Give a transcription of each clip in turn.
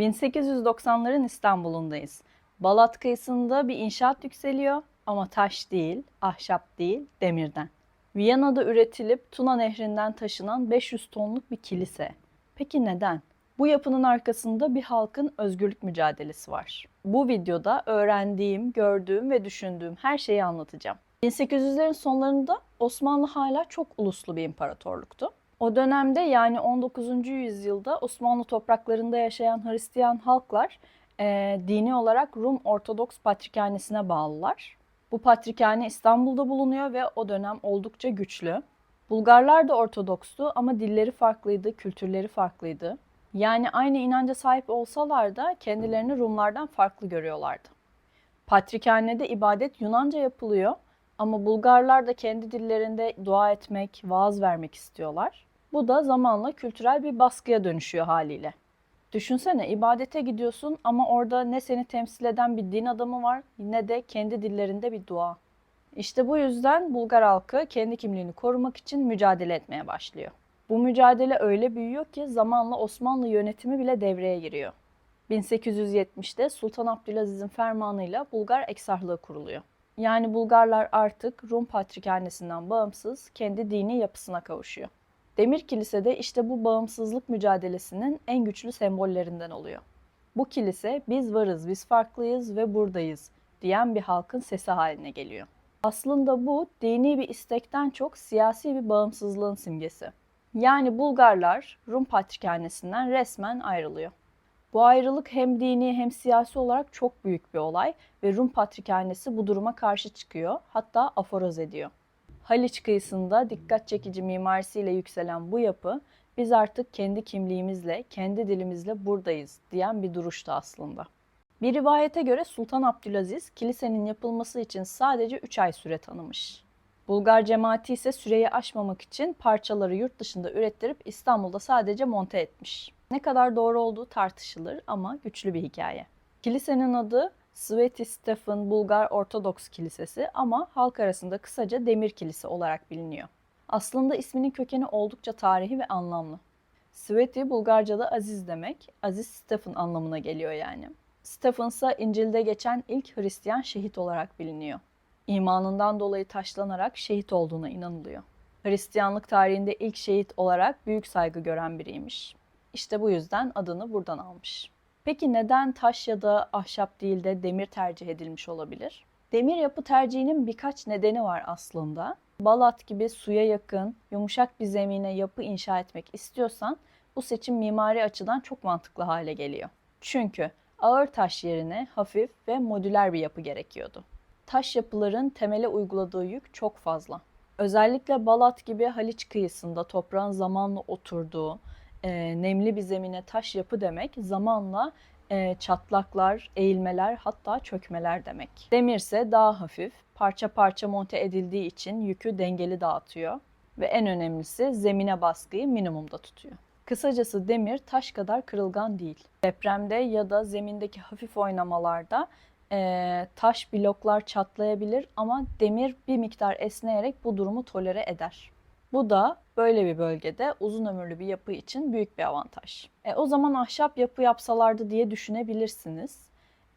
1890'ların İstanbul'undayız. Balat kıyısında bir inşaat yükseliyor ama taş değil, ahşap değil, demirden. Viyana'da üretilip Tuna Nehri'nden taşınan 500 tonluk bir kilise. Peki neden? Bu yapının arkasında bir halkın özgürlük mücadelesi var. Bu videoda öğrendiğim, gördüğüm ve düşündüğüm her şeyi anlatacağım. 1800'lerin sonlarında Osmanlı hala çok uluslu bir imparatorluktu. O dönemde yani 19. yüzyılda Osmanlı topraklarında yaşayan Hristiyan halklar e, dini olarak Rum Ortodoks Patrikhanesi'ne bağlılar. Bu patrikhane İstanbul'da bulunuyor ve o dönem oldukça güçlü. Bulgarlar da Ortodokstu ama dilleri farklıydı, kültürleri farklıydı. Yani aynı inanca sahip olsalar da kendilerini Rumlardan farklı görüyorlardı. Patrikhanede ibadet Yunanca yapılıyor ama Bulgarlar da kendi dillerinde dua etmek, vaaz vermek istiyorlar. Bu da zamanla kültürel bir baskıya dönüşüyor haliyle. Düşünsene ibadete gidiyorsun ama orada ne seni temsil eden bir din adamı var ne de kendi dillerinde bir dua. İşte bu yüzden Bulgar halkı kendi kimliğini korumak için mücadele etmeye başlıyor. Bu mücadele öyle büyüyor ki zamanla Osmanlı yönetimi bile devreye giriyor. 1870'te Sultan Abdülaziz'in fermanıyla Bulgar eksarlığı kuruluyor. Yani Bulgarlar artık Rum Patrikhanesi'nden bağımsız kendi dini yapısına kavuşuyor. Demir Kilise de işte bu bağımsızlık mücadelesinin en güçlü sembollerinden oluyor. Bu kilise biz varız, biz farklıyız ve buradayız diyen bir halkın sesi haline geliyor. Aslında bu dini bir istekten çok siyasi bir bağımsızlığın simgesi. Yani Bulgarlar Rum Patrikhanesi'nden resmen ayrılıyor. Bu ayrılık hem dini hem siyasi olarak çok büyük bir olay ve Rum Patrikhanesi bu duruma karşı çıkıyor, hatta aforoz ediyor. Haliç kıyısında dikkat çekici mimarisiyle yükselen bu yapı biz artık kendi kimliğimizle, kendi dilimizle buradayız diyen bir duruştu aslında. Bir rivayete göre Sultan Abdülaziz kilisenin yapılması için sadece 3 ay süre tanımış. Bulgar cemaati ise süreyi aşmamak için parçaları yurt dışında ürettirip İstanbul'da sadece monte etmiş. Ne kadar doğru olduğu tartışılır ama güçlü bir hikaye. Kilisenin adı Sveti Stefan Bulgar Ortodoks Kilisesi ama halk arasında kısaca Demir Kilise olarak biliniyor. Aslında isminin kökeni oldukça tarihi ve anlamlı. Sveti Bulgarca'da aziz demek, aziz Stefan anlamına geliyor yani. Stefan ise İncil'de geçen ilk Hristiyan şehit olarak biliniyor. İmanından dolayı taşlanarak şehit olduğuna inanılıyor. Hristiyanlık tarihinde ilk şehit olarak büyük saygı gören biriymiş. İşte bu yüzden adını buradan almış. Peki neden taş ya da ahşap değil de demir tercih edilmiş olabilir? Demir yapı tercihinin birkaç nedeni var aslında. Balat gibi suya yakın, yumuşak bir zemine yapı inşa etmek istiyorsan bu seçim mimari açıdan çok mantıklı hale geliyor. Çünkü ağır taş yerine hafif ve modüler bir yapı gerekiyordu. Taş yapıların temele uyguladığı yük çok fazla. Özellikle Balat gibi Haliç kıyısında toprağın zamanla oturduğu, e, nemli bir zemine taş yapı demek zamanla e, çatlaklar, eğilmeler hatta çökmeler demek. Demirse daha hafif, parça parça monte edildiği için yükü dengeli dağıtıyor ve en önemlisi zemine baskıyı minimumda tutuyor. Kısacası demir taş kadar kırılgan değil. Depremde ya da zemindeki hafif oynamalarda e, taş bloklar çatlayabilir ama demir bir miktar esneyerek bu durumu tolere eder. Bu da böyle bir bölgede uzun ömürlü bir yapı için büyük bir avantaj. E, o zaman ahşap yapı yapsalardı diye düşünebilirsiniz.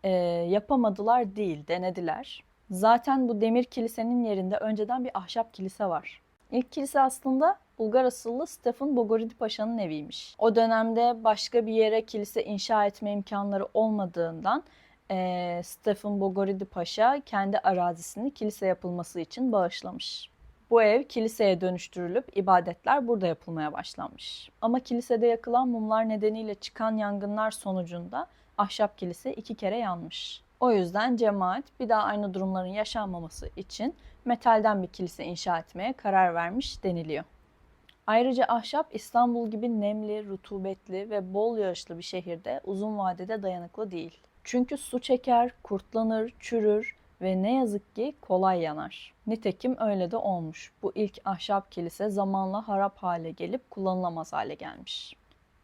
E, yapamadılar değil, denediler. Zaten bu demir kilisenin yerinde önceden bir ahşap kilise var. İlk kilise aslında Bulgar asıllı Stefan Bogoridi Paşa'nın eviymiş. O dönemde başka bir yere kilise inşa etme imkanları olmadığından e, Stefan Bogoridi Paşa kendi arazisini kilise yapılması için bağışlamış. Bu ev kiliseye dönüştürülüp ibadetler burada yapılmaya başlanmış. Ama kilisede yakılan mumlar nedeniyle çıkan yangınlar sonucunda ahşap kilise iki kere yanmış. O yüzden cemaat bir daha aynı durumların yaşanmaması için metalden bir kilise inşa etmeye karar vermiş deniliyor. Ayrıca ahşap İstanbul gibi nemli, rutubetli ve bol yağışlı bir şehirde uzun vadede dayanıklı değil. Çünkü su çeker, kurtlanır, çürür ve ne yazık ki kolay yanar. Nitekim öyle de olmuş. Bu ilk ahşap kilise zamanla harap hale gelip kullanılamaz hale gelmiş.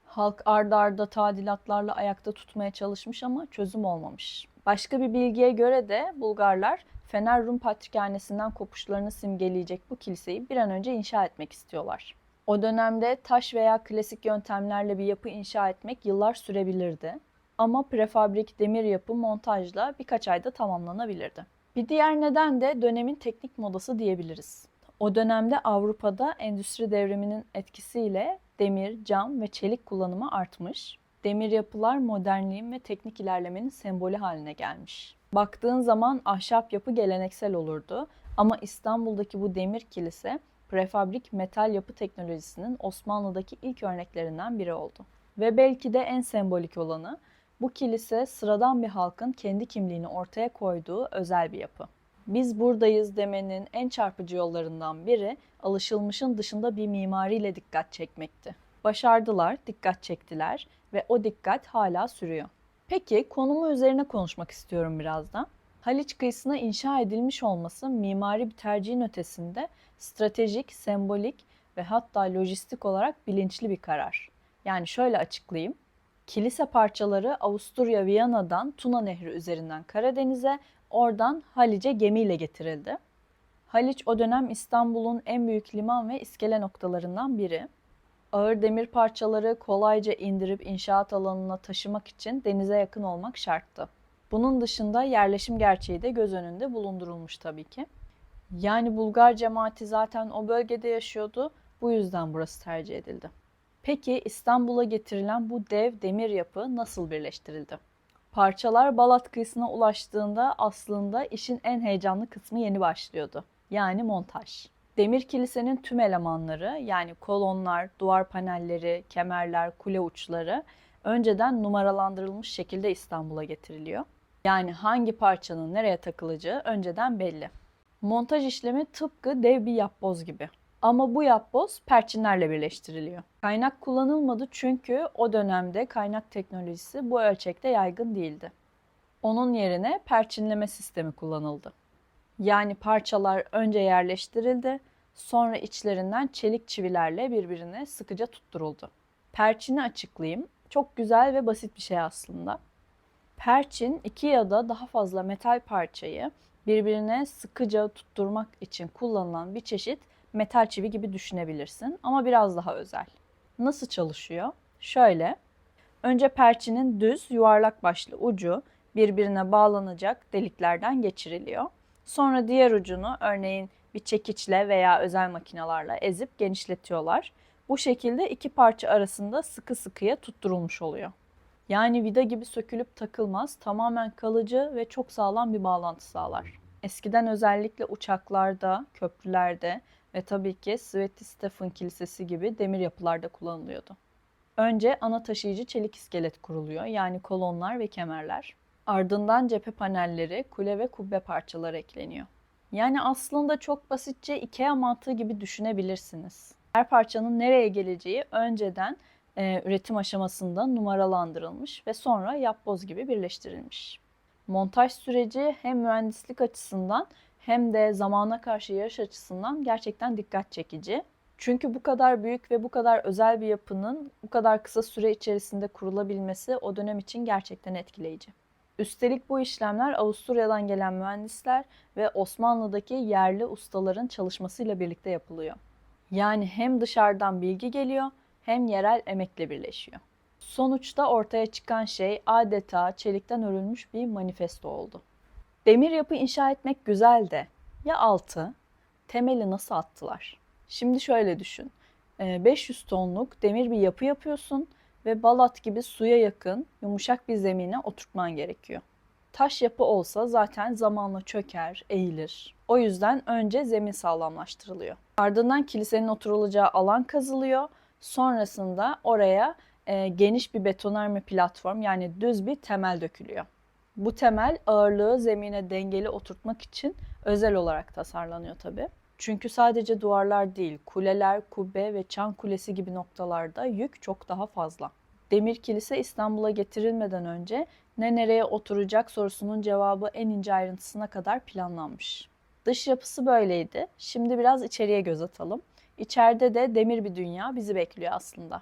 Halk ardarda arda tadilatlarla ayakta tutmaya çalışmış ama çözüm olmamış. Başka bir bilgiye göre de Bulgarlar Fener Rum Patrikhanesi'nden kopuşlarını simgeleyecek bu kiliseyi bir an önce inşa etmek istiyorlar. O dönemde taş veya klasik yöntemlerle bir yapı inşa etmek yıllar sürebilirdi. Ama prefabrik demir yapı montajla birkaç ayda tamamlanabilirdi. Bir diğer neden de dönemin teknik modası diyebiliriz. O dönemde Avrupa'da endüstri devriminin etkisiyle demir, cam ve çelik kullanımı artmış. Demir yapılar modernliğin ve teknik ilerlemenin sembolü haline gelmiş. Baktığın zaman ahşap yapı geleneksel olurdu ama İstanbul'daki bu demir kilise prefabrik metal yapı teknolojisinin Osmanlı'daki ilk örneklerinden biri oldu. Ve belki de en sembolik olanı bu kilise sıradan bir halkın kendi kimliğini ortaya koyduğu özel bir yapı. Biz buradayız demenin en çarpıcı yollarından biri alışılmışın dışında bir mimariyle dikkat çekmekti. Başardılar, dikkat çektiler ve o dikkat hala sürüyor. Peki konumu üzerine konuşmak istiyorum birazdan. Haliç kıyısına inşa edilmiş olması mimari bir tercihin ötesinde stratejik, sembolik ve hatta lojistik olarak bilinçli bir karar. Yani şöyle açıklayayım. Kilise parçaları Avusturya Viyana'dan Tuna Nehri üzerinden Karadeniz'e, oradan Haliç'e gemiyle getirildi. Haliç o dönem İstanbul'un en büyük liman ve iskele noktalarından biri. Ağır demir parçaları kolayca indirip inşaat alanına taşımak için denize yakın olmak şarttı. Bunun dışında yerleşim gerçeği de göz önünde bulundurulmuş tabii ki. Yani Bulgar cemaati zaten o bölgede yaşıyordu. Bu yüzden burası tercih edildi. Peki İstanbul'a getirilen bu dev demir yapı nasıl birleştirildi? Parçalar Balat kıyısına ulaştığında aslında işin en heyecanlı kısmı yeni başlıyordu. Yani montaj. Demir kilisenin tüm elemanları yani kolonlar, duvar panelleri, kemerler, kule uçları önceden numaralandırılmış şekilde İstanbul'a getiriliyor. Yani hangi parçanın nereye takılacağı önceden belli. Montaj işlemi tıpkı dev bir yapboz gibi. Ama bu yapboz perçinlerle birleştiriliyor. Kaynak kullanılmadı çünkü o dönemde kaynak teknolojisi bu ölçekte yaygın değildi. Onun yerine perçinleme sistemi kullanıldı. Yani parçalar önce yerleştirildi, sonra içlerinden çelik çivilerle birbirine sıkıca tutturuldu. Perçini açıklayayım. Çok güzel ve basit bir şey aslında. Perçin iki ya da daha fazla metal parçayı birbirine sıkıca tutturmak için kullanılan bir çeşit metal çivi gibi düşünebilirsin ama biraz daha özel. Nasıl çalışıyor? Şöyle. Önce perçinin düz yuvarlak başlı ucu birbirine bağlanacak deliklerden geçiriliyor. Sonra diğer ucunu örneğin bir çekiçle veya özel makinalarla ezip genişletiyorlar. Bu şekilde iki parça arasında sıkı sıkıya tutturulmuş oluyor. Yani vida gibi sökülüp takılmaz, tamamen kalıcı ve çok sağlam bir bağlantı sağlar. Eskiden özellikle uçaklarda, köprülerde ve tabii ki Sveti Stefan Kilisesi gibi demir yapılarda kullanılıyordu. Önce ana taşıyıcı çelik iskelet kuruluyor yani kolonlar ve kemerler. Ardından cephe panelleri, kule ve kubbe parçaları ekleniyor. Yani aslında çok basitçe IKEA mantığı gibi düşünebilirsiniz. Her parçanın nereye geleceği önceden e, üretim aşamasında numaralandırılmış ve sonra yapboz gibi birleştirilmiş. Montaj süreci hem mühendislik açısından hem de zamana karşı yarış açısından gerçekten dikkat çekici. Çünkü bu kadar büyük ve bu kadar özel bir yapının bu kadar kısa süre içerisinde kurulabilmesi o dönem için gerçekten etkileyici. Üstelik bu işlemler Avusturya'dan gelen mühendisler ve Osmanlı'daki yerli ustaların çalışmasıyla birlikte yapılıyor. Yani hem dışarıdan bilgi geliyor hem yerel emekle birleşiyor. Sonuçta ortaya çıkan şey adeta çelikten örülmüş bir manifesto oldu. Demir yapı inşa etmek güzel de ya altı, temeli nasıl attılar? Şimdi şöyle düşün. 500 tonluk demir bir yapı yapıyorsun ve balat gibi suya yakın yumuşak bir zemine oturtman gerekiyor. Taş yapı olsa zaten zamanla çöker, eğilir. O yüzden önce zemin sağlamlaştırılıyor. Ardından kilisenin oturulacağı alan kazılıyor. Sonrasında oraya e, geniş bir betonarme platform yani düz bir temel dökülüyor. Bu temel ağırlığı zemine dengeli oturtmak için özel olarak tasarlanıyor tabi. Çünkü sadece duvarlar değil, kuleler, kubbe ve çan kulesi gibi noktalarda yük çok daha fazla. Demir kilise İstanbul'a getirilmeden önce ne nereye oturacak sorusunun cevabı en ince ayrıntısına kadar planlanmış. Dış yapısı böyleydi. Şimdi biraz içeriye göz atalım. İçeride de demir bir dünya bizi bekliyor aslında.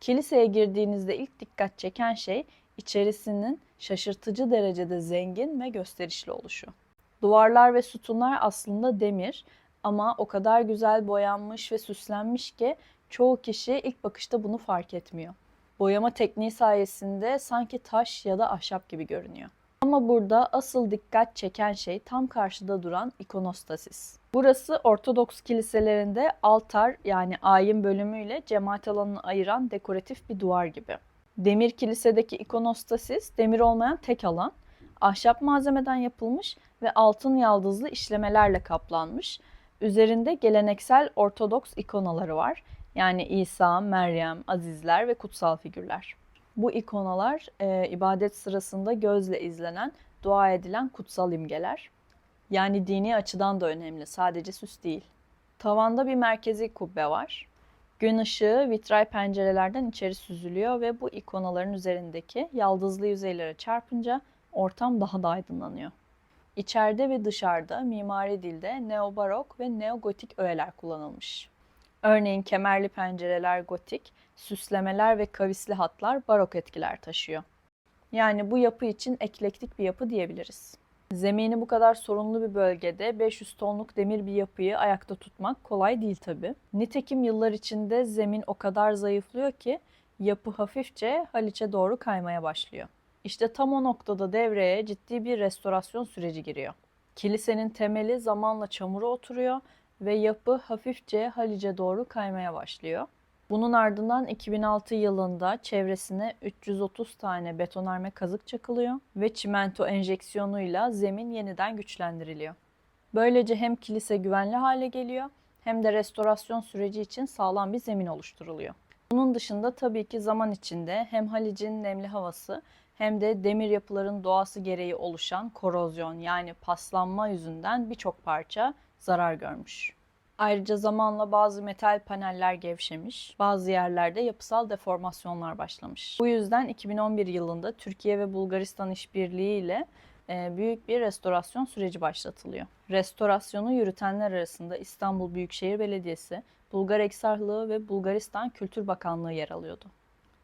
Kiliseye girdiğinizde ilk dikkat çeken şey içerisinin şaşırtıcı derecede zengin ve gösterişli oluşu. Duvarlar ve sütunlar aslında demir ama o kadar güzel boyanmış ve süslenmiş ki çoğu kişi ilk bakışta bunu fark etmiyor. Boyama tekniği sayesinde sanki taş ya da ahşap gibi görünüyor. Ama burada asıl dikkat çeken şey tam karşıda duran ikonostasis. Burası Ortodoks kiliselerinde altar yani ayin bölümüyle cemaat alanını ayıran dekoratif bir duvar gibi. Demir kilisedeki ikonostasis demir olmayan tek alan. Ahşap malzemeden yapılmış ve altın yaldızlı işlemelerle kaplanmış. Üzerinde geleneksel Ortodoks ikonaları var. Yani İsa, Meryem, azizler ve kutsal figürler. Bu ikonalar e, ibadet sırasında gözle izlenen, dua edilen kutsal imgeler. Yani dini açıdan da önemli, sadece süs değil. Tavanda bir merkezi kubbe var. Gün ışığı vitray pencerelerden içeri süzülüyor ve bu ikonaların üzerindeki yaldızlı yüzeylere çarpınca ortam daha da aydınlanıyor. İçeride ve dışarıda mimari dilde neobarok ve neogotik öğeler kullanılmış. Örneğin kemerli pencereler gotik, süslemeler ve kavisli hatlar barok etkiler taşıyor. Yani bu yapı için eklektik bir yapı diyebiliriz. Zemini bu kadar sorunlu bir bölgede 500 tonluk demir bir yapıyı ayakta tutmak kolay değil tabi. Nitekim yıllar içinde zemin o kadar zayıflıyor ki yapı hafifçe Haliç'e doğru kaymaya başlıyor. İşte tam o noktada devreye ciddi bir restorasyon süreci giriyor. Kilisenin temeli zamanla çamura oturuyor ve yapı hafifçe Halice doğru kaymaya başlıyor. Bunun ardından 2006 yılında çevresine 330 tane betonarme kazık çakılıyor ve çimento enjeksiyonuyla zemin yeniden güçlendiriliyor. Böylece hem kilise güvenli hale geliyor hem de restorasyon süreci için sağlam bir zemin oluşturuluyor. Bunun dışında tabii ki zaman içinde hem Halic'in nemli havası hem de demir yapıların doğası gereği oluşan korozyon yani paslanma yüzünden birçok parça zarar görmüş. Ayrıca zamanla bazı metal paneller gevşemiş, bazı yerlerde yapısal deformasyonlar başlamış. Bu yüzden 2011 yılında Türkiye ve Bulgaristan işbirliği ile e, büyük bir restorasyon süreci başlatılıyor. Restorasyonu yürütenler arasında İstanbul Büyükşehir Belediyesi, Bulgar Eksarlığı ve Bulgaristan Kültür Bakanlığı yer alıyordu.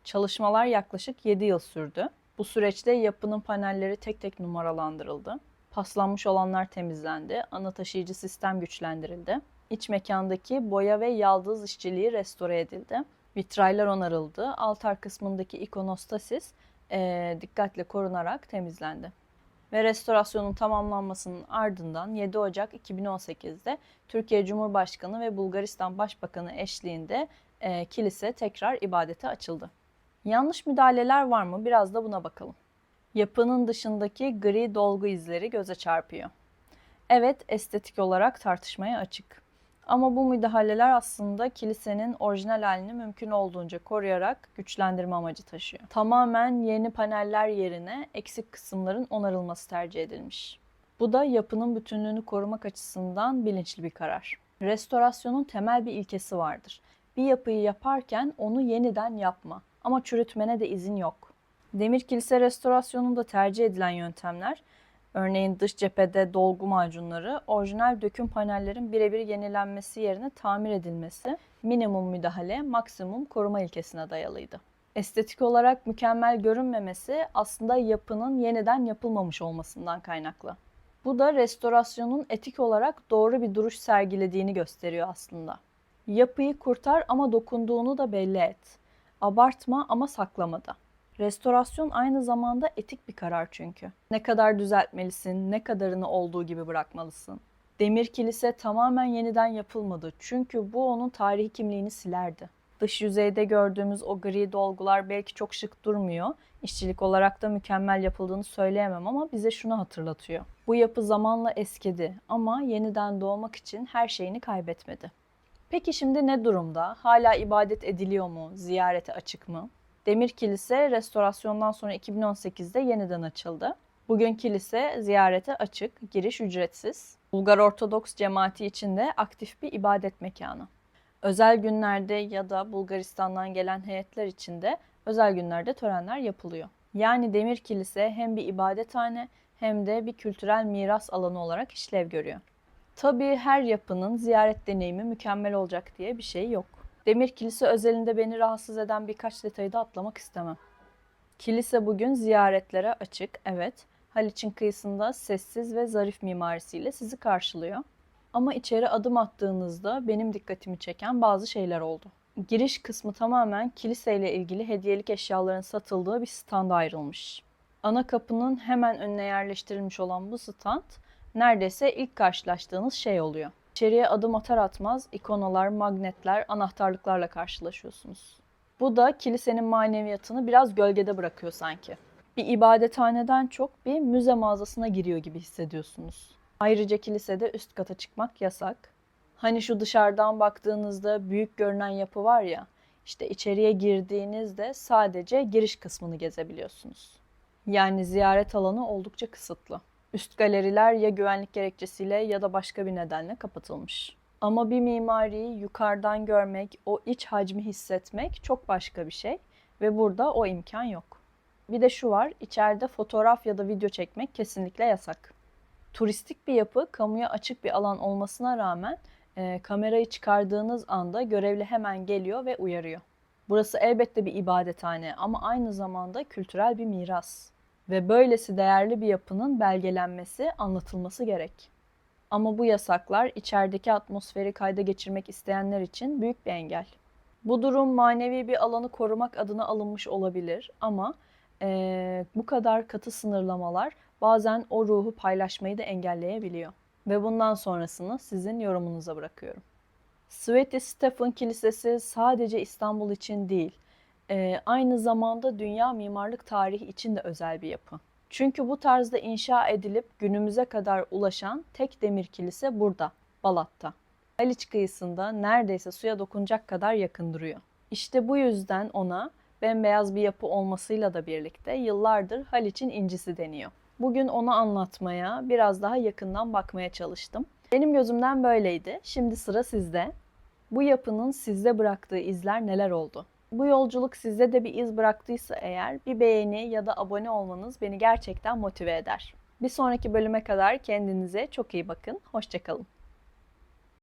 Çalışmalar yaklaşık 7 yıl sürdü. Bu süreçte yapının panelleri tek tek numaralandırıldı. Paslanmış olanlar temizlendi, ana taşıyıcı sistem güçlendirildi. İç mekandaki boya ve yaldız işçiliği restore edildi. Vitraylar onarıldı. Altar kısmındaki ikonostasis e, dikkatle korunarak temizlendi. Ve restorasyonun tamamlanmasının ardından 7 Ocak 2018'de Türkiye Cumhurbaşkanı ve Bulgaristan Başbakanı eşliğinde e, kilise tekrar ibadete açıldı. Yanlış müdahaleler var mı? Biraz da buna bakalım. Yapının dışındaki gri dolgu izleri göze çarpıyor. Evet, estetik olarak tartışmaya açık. Ama bu müdahaleler aslında kilisenin orijinal halini mümkün olduğunca koruyarak güçlendirme amacı taşıyor. Tamamen yeni paneller yerine eksik kısımların onarılması tercih edilmiş. Bu da yapının bütünlüğünü korumak açısından bilinçli bir karar. Restorasyonun temel bir ilkesi vardır. Bir yapıyı yaparken onu yeniden yapma ama çürütmene de izin yok. Demir kilise restorasyonunda tercih edilen yöntemler Örneğin dış cephede dolgu macunları orijinal döküm panellerin birebir yenilenmesi yerine tamir edilmesi minimum müdahale, maksimum koruma ilkesine dayalıydı. Estetik olarak mükemmel görünmemesi aslında yapının yeniden yapılmamış olmasından kaynaklı. Bu da restorasyonun etik olarak doğru bir duruş sergilediğini gösteriyor aslında. Yapıyı kurtar ama dokunduğunu da belli et. Abartma ama saklama da. Restorasyon aynı zamanda etik bir karar çünkü. Ne kadar düzeltmelisin, ne kadarını olduğu gibi bırakmalısın. Demir kilise tamamen yeniden yapılmadı çünkü bu onun tarihi kimliğini silerdi. Dış yüzeyde gördüğümüz o gri dolgular belki çok şık durmuyor. İşçilik olarak da mükemmel yapıldığını söyleyemem ama bize şunu hatırlatıyor. Bu yapı zamanla eskidi ama yeniden doğmak için her şeyini kaybetmedi. Peki şimdi ne durumda? Hala ibadet ediliyor mu? Ziyarete açık mı? Demir Kilise restorasyondan sonra 2018'de yeniden açıldı. Bugün kilise ziyarete açık, giriş ücretsiz. Bulgar Ortodoks cemaati için de aktif bir ibadet mekanı. Özel günlerde ya da Bulgaristan'dan gelen heyetler için de özel günlerde törenler yapılıyor. Yani Demir Kilise hem bir ibadethane hem de bir kültürel miras alanı olarak işlev görüyor. Tabii her yapının ziyaret deneyimi mükemmel olacak diye bir şey yok. Demir Kilise özelinde beni rahatsız eden birkaç detayı da atlamak istemem. Kilise bugün ziyaretlere açık, evet. Haliç'in kıyısında sessiz ve zarif mimarisiyle sizi karşılıyor. Ama içeri adım attığınızda benim dikkatimi çeken bazı şeyler oldu. Giriş kısmı tamamen kiliseyle ilgili hediyelik eşyaların satıldığı bir standa ayrılmış. Ana kapının hemen önüne yerleştirilmiş olan bu stand neredeyse ilk karşılaştığınız şey oluyor. İçeriye adım atar atmaz ikonalar, magnetler, anahtarlıklarla karşılaşıyorsunuz. Bu da kilisenin maneviyatını biraz gölgede bırakıyor sanki. Bir ibadethaneden çok bir müze mağazasına giriyor gibi hissediyorsunuz. Ayrıca kilisede üst kata çıkmak yasak. Hani şu dışarıdan baktığınızda büyük görünen yapı var ya, işte içeriye girdiğinizde sadece giriş kısmını gezebiliyorsunuz. Yani ziyaret alanı oldukça kısıtlı. Üst galeriler ya güvenlik gerekçesiyle ya da başka bir nedenle kapatılmış. Ama bir mimariyi yukarıdan görmek, o iç hacmi hissetmek çok başka bir şey ve burada o imkan yok. Bir de şu var, içeride fotoğraf ya da video çekmek kesinlikle yasak. Turistik bir yapı, kamuya açık bir alan olmasına rağmen e, kamerayı çıkardığınız anda görevli hemen geliyor ve uyarıyor. Burası elbette bir ibadethane ama aynı zamanda kültürel bir miras ve böylesi değerli bir yapının belgelenmesi, anlatılması gerek. Ama bu yasaklar içerideki atmosferi kayda geçirmek isteyenler için büyük bir engel. Bu durum manevi bir alanı korumak adına alınmış olabilir ama eee, bu kadar katı sınırlamalar bazen o ruhu paylaşmayı da engelleyebiliyor. Ve bundan sonrasını sizin yorumunuza bırakıyorum. Sveti Stefan Kilisesi sadece İstanbul için değil, eee, aynı zamanda dünya mimarlık tarihi için de özel bir yapı. Çünkü bu tarzda inşa edilip günümüze kadar ulaşan tek demir kilise burada, Balat'ta. Haliç kıyısında neredeyse suya dokunacak kadar yakın duruyor. İşte bu yüzden ona bembeyaz bir yapı olmasıyla da birlikte yıllardır Haliç'in incisi deniyor. Bugün onu anlatmaya, biraz daha yakından bakmaya çalıştım. Benim gözümden böyleydi. Şimdi sıra sizde. Bu yapının sizde bıraktığı izler neler oldu? Bu yolculuk sizde de bir iz bıraktıysa eğer bir beğeni ya da abone olmanız beni gerçekten motive eder. Bir sonraki bölüme kadar kendinize çok iyi bakın. Hoşçakalın.